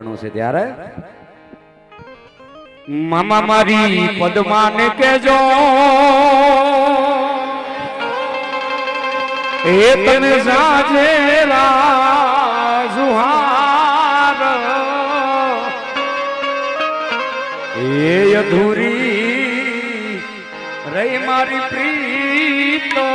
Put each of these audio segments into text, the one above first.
ઘણું છે ત્યારે? મામા મારી પદમાને કેજો એ તને સાજે રાજુહાર. એ અધૂરી રહી મારી પ્રીતોડી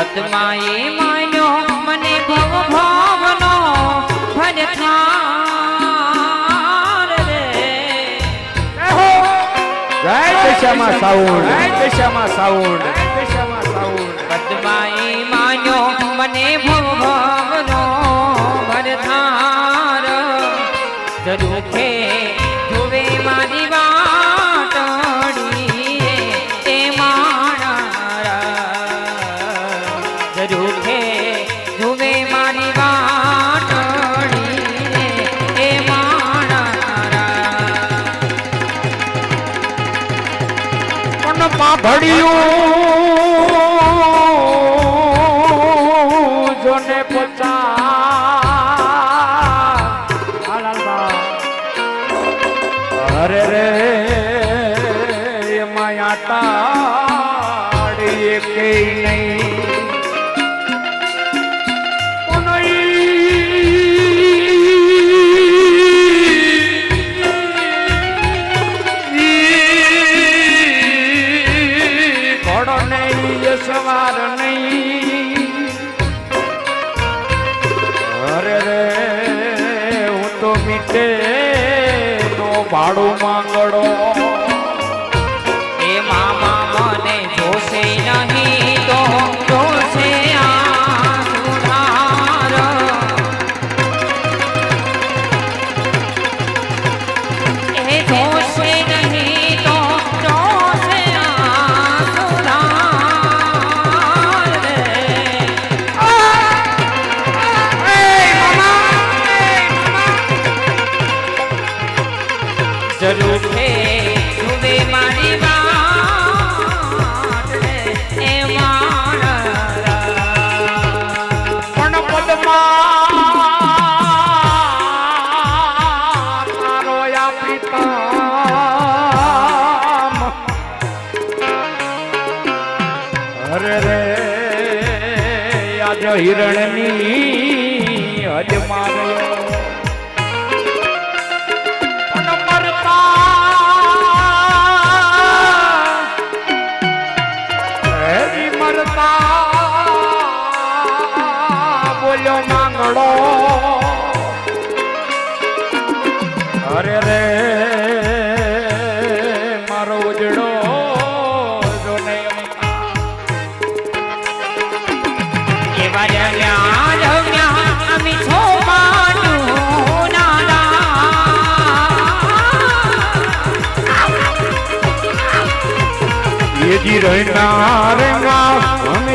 પદ્માએ માન્યો મને ભવ ભાવનો ભજનાર રે. જય દશામાં સાઉન્ડ. જય દશામાં સાઉન્ડ. જય દશામાં સાઉન્ડ. પદ્માએ માન્યો મને ભવ પાઘડિયું જોને પચા અરે રે માયા આટાડીએ કઈ નહીં. ઘોડો નહીં સવાર નહીં. અરે રે હું તો મીઠે તો ભાડું માંગડો જરૂર છે. જુએ મારી પણ પદમાં તારો આ પ્રીતમ અરે રે આજ હિરણની ગયો બોલ્યો માંગડો અરે રે મારો ઉજડો એવા રમ્યા રમ્યા અમે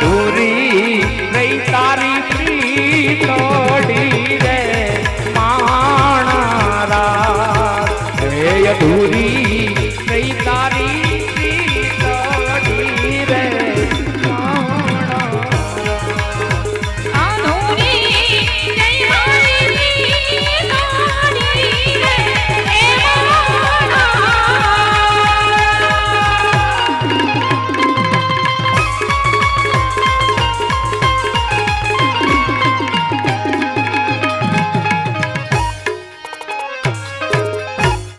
પૂરી નહીં તારી પ્રીતોડી રે માણા રે અધૂરી